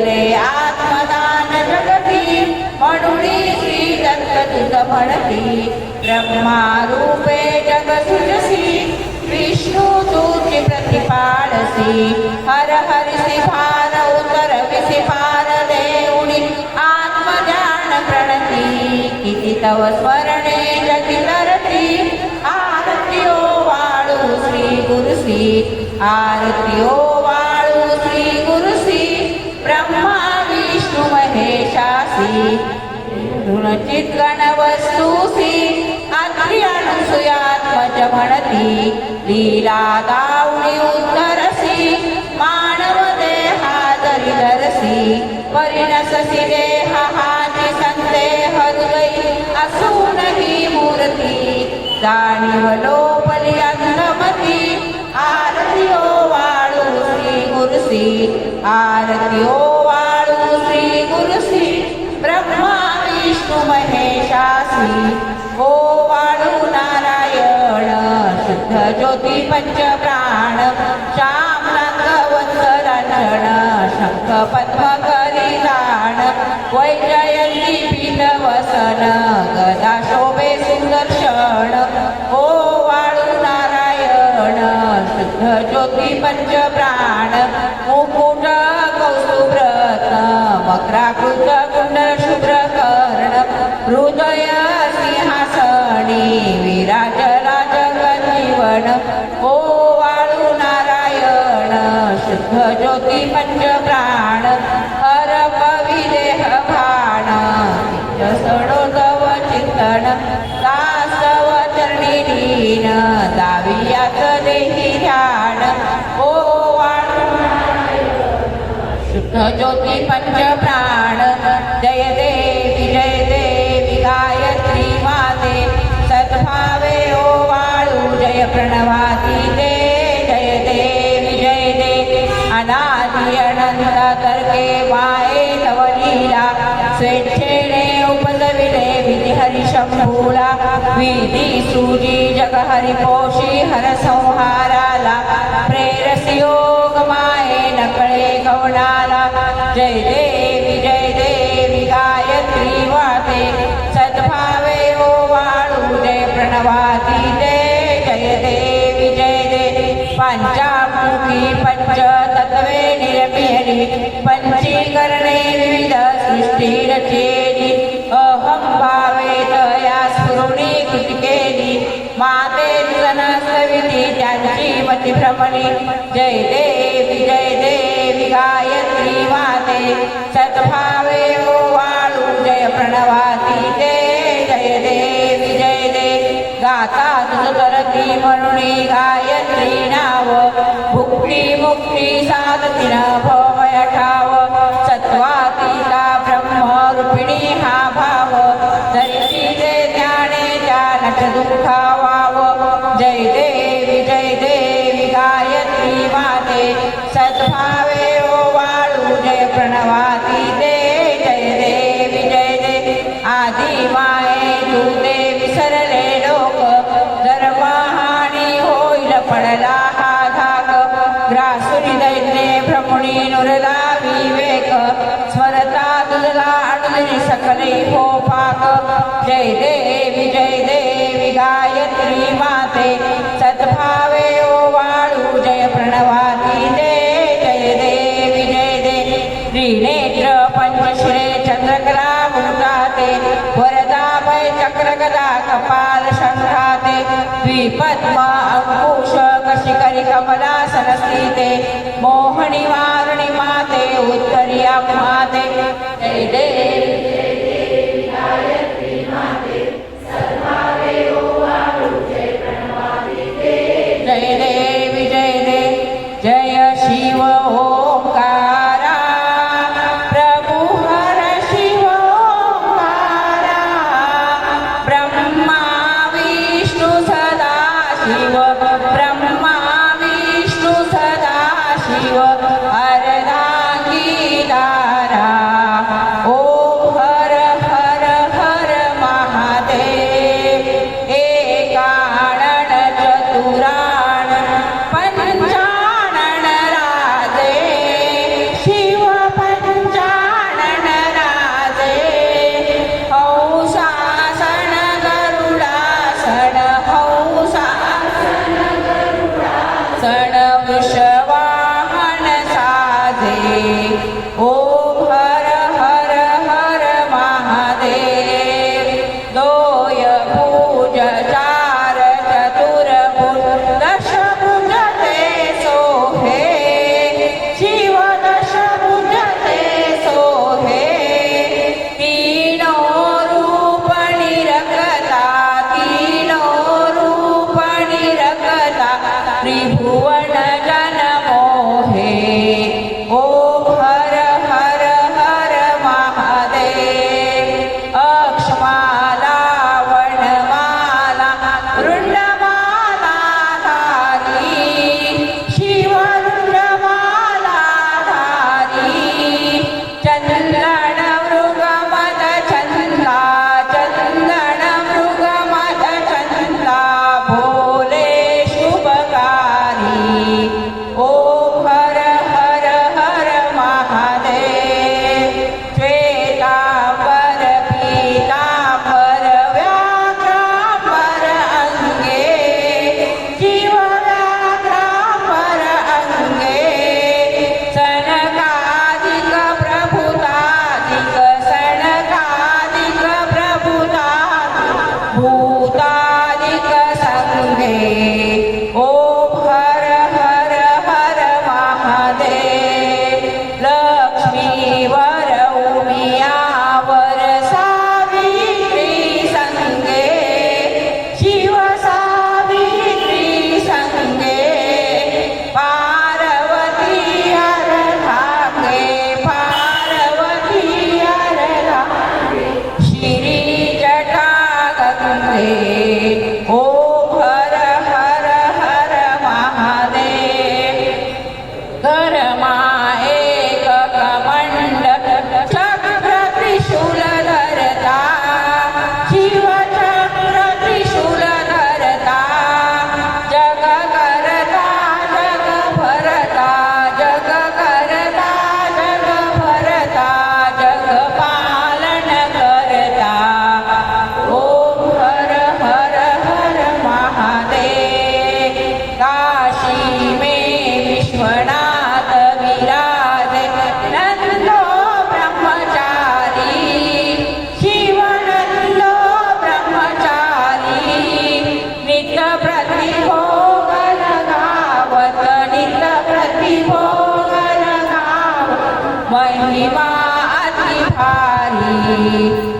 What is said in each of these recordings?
दिदले आत्मदान जगती म्हणुनी श्री दत्त तुझ म्हणती ब्रह्मा रूपे जग सुजसी विष्णू तुझी प्रतिपाळसी हर हरिसी भार उतर विसी भार देऊणी आत्मज्ञान प्रणती किती तव स्मरणे जगी तरती आरती ओ वाळू श्री गुरुसी आरती ओ वाळू श्री महेशासी ऋणचित गणवस्तुसी आत्री अनुसुयात्मज म्हणती लीला गावणी उत्तरसी मानव देहा जरी धरसी परिणससी देह हाची संदेह हृदयी असून ही मूर्ती जाणीव लोपली अंधमती आरती ओ वाळू श्री गुरुसी आरती ओ महेशासी ओ वाळू नारायण शुद्ध ज्योती पंच प्राण श्याम रंग रण शंख पद्म करी दान वैजयंती पीठ वसन गदा शोभे सुदर्शन ओ वाळू नारायण शुद्ध ज्योती पंच प्राण मुकुट कौस्तुभ्रत मकराकृत ज्योती पंच प्राण हर कवी देह भाण. सडो तव चिंतन दासव चरणी लीन दावियात देही ध्यान. ओ वाण. शुद्ध ज्योती पंच प्राण जय देवी माये लीला स्वेच्छेने उपजविले विधी हरी विधि सूजी जग हरसंहाराला. पोषी हर योग माये नकळे गवणाला जय देवी जय देवी गायत्री वाते सद्भावे ओ वाळू जय प्रणवाती दे जय देवी जय देवी. पंचामुखी पंच तत्वे निरमिहरी स्फुरुणी केली माते सविधी त्यांची मती भ्रमणी जय देवी जय देवी गायत्री माते। सद्भावे ओ वाळू जय प्रणवाती दे जय देवी जय देवी गाता तुझ म्हणून गायत्री नाव। भुक्ती मुक्ती साधती न भवय ज्ञानच दुःखावाव जय देवी जय देवी गायत्री माते. सद्भावे ओ वाळू जय प्रणवाती दे. जय देवी जय देवी. आदि माये तू दे विसरले लोक. धर्महानी होईल पडला हा धाक. ग्रासुरी दैन्ये भ्रमुणी नुरला विवेक स्मरता तुझला अडुली सकले हो पाक. जय देवी जय देवी कमला कमलासन स्थिते मोहनी माते उत्तरी माते। जय देव। পারি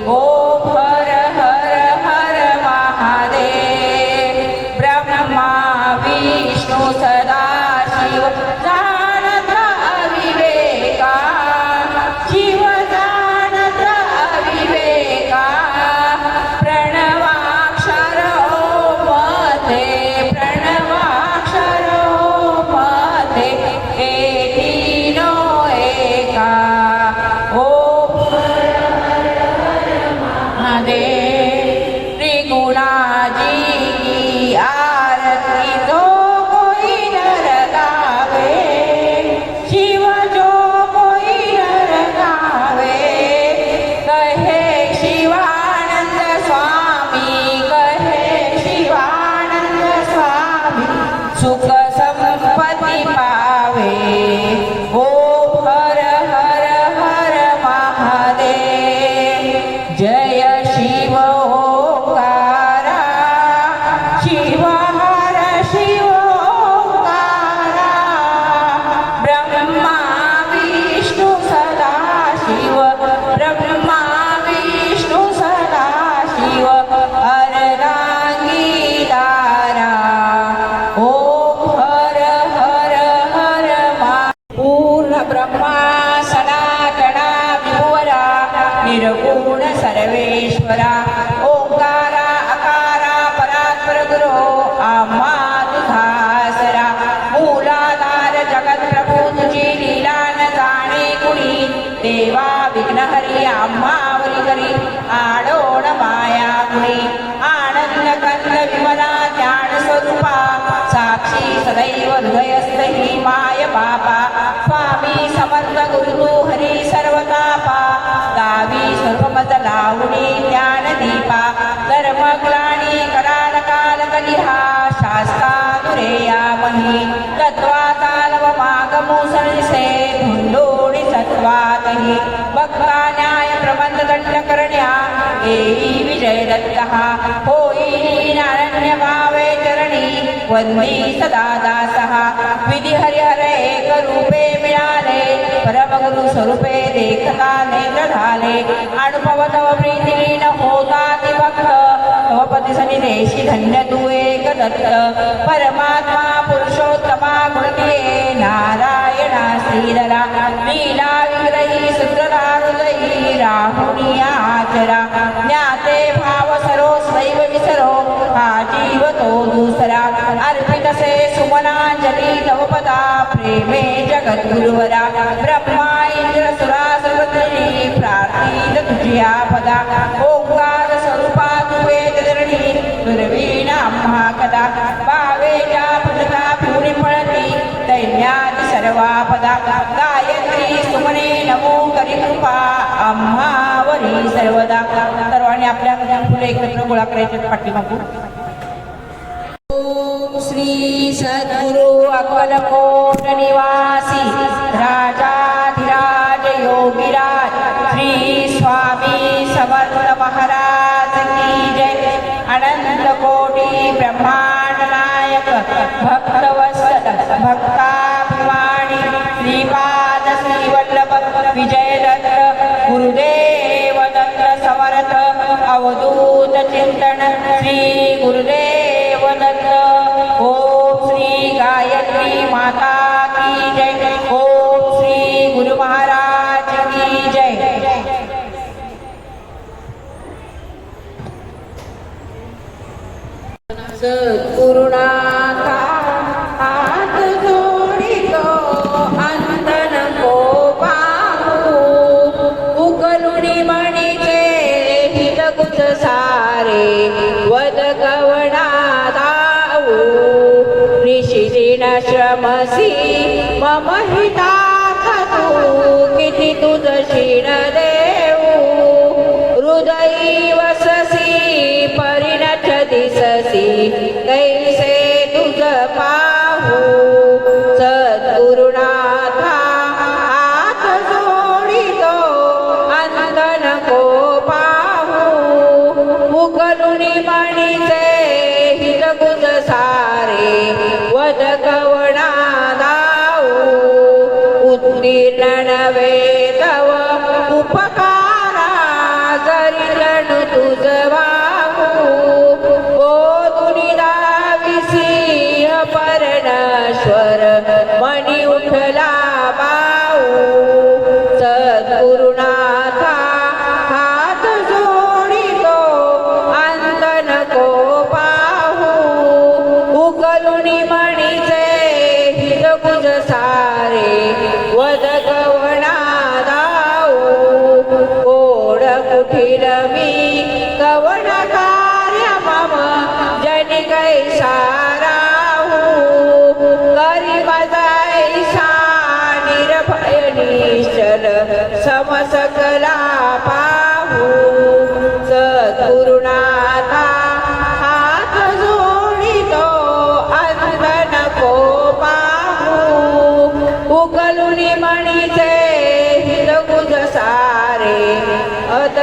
मागमो धुंडोळी सत्वातही. भक्ता न्याय प्रबंध दंड करण्या येई विजय दत्त होई नारण्य भावे चरणी वंदी सदा दासः विधी हरिहर एक रूपे मिळाले परमगुरु स्वरूपे देखता नेत्र झाले अनुभव तव प्रीतीन न होता ती भक्त. तव पती धन्य तू एक परमात्मा पुरुषोत्तमा गुणके नारायणा श्रीधरा। लीला विग्रही सूत्रधा हृदयी राहुनिया आचरा। ज्ञाते भाव सरो सैव विसरो। हा जीव तो दुसरा। अर्पित से सुमनांजली तव पदा प्रेमे जगद्गुरुवरा। ब्रह्मा इंद्र सुरा सर्वत्री तुझ्या गायत्री सुमने नमो करी कृपा आम्हावरी सर्वदा. सर्वांनी आपल्या फुले एकत्र गोळा करायचे पाठीमागू ओम श्री सद्गुरु अक्कलकोट निवासी राजाधिराज योगिराज श्री स्वामी समर्थ महाराज. गुरुदेव दत्त ओम श्री गायत्री माता निशिदिन श्रमसी मम हिता तू किती तुझ क्षीण रे तुझवा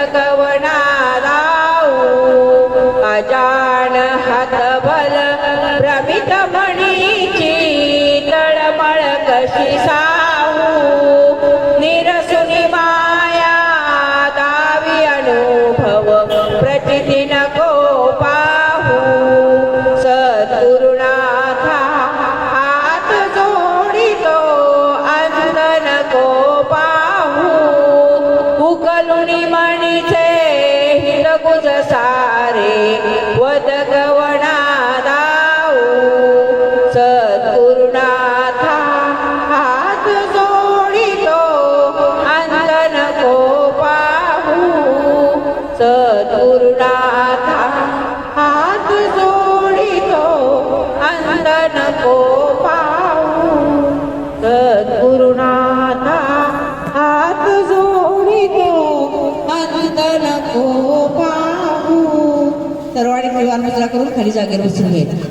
अतकवणा लावू करून खाली जागेवर बसून घ्यायचं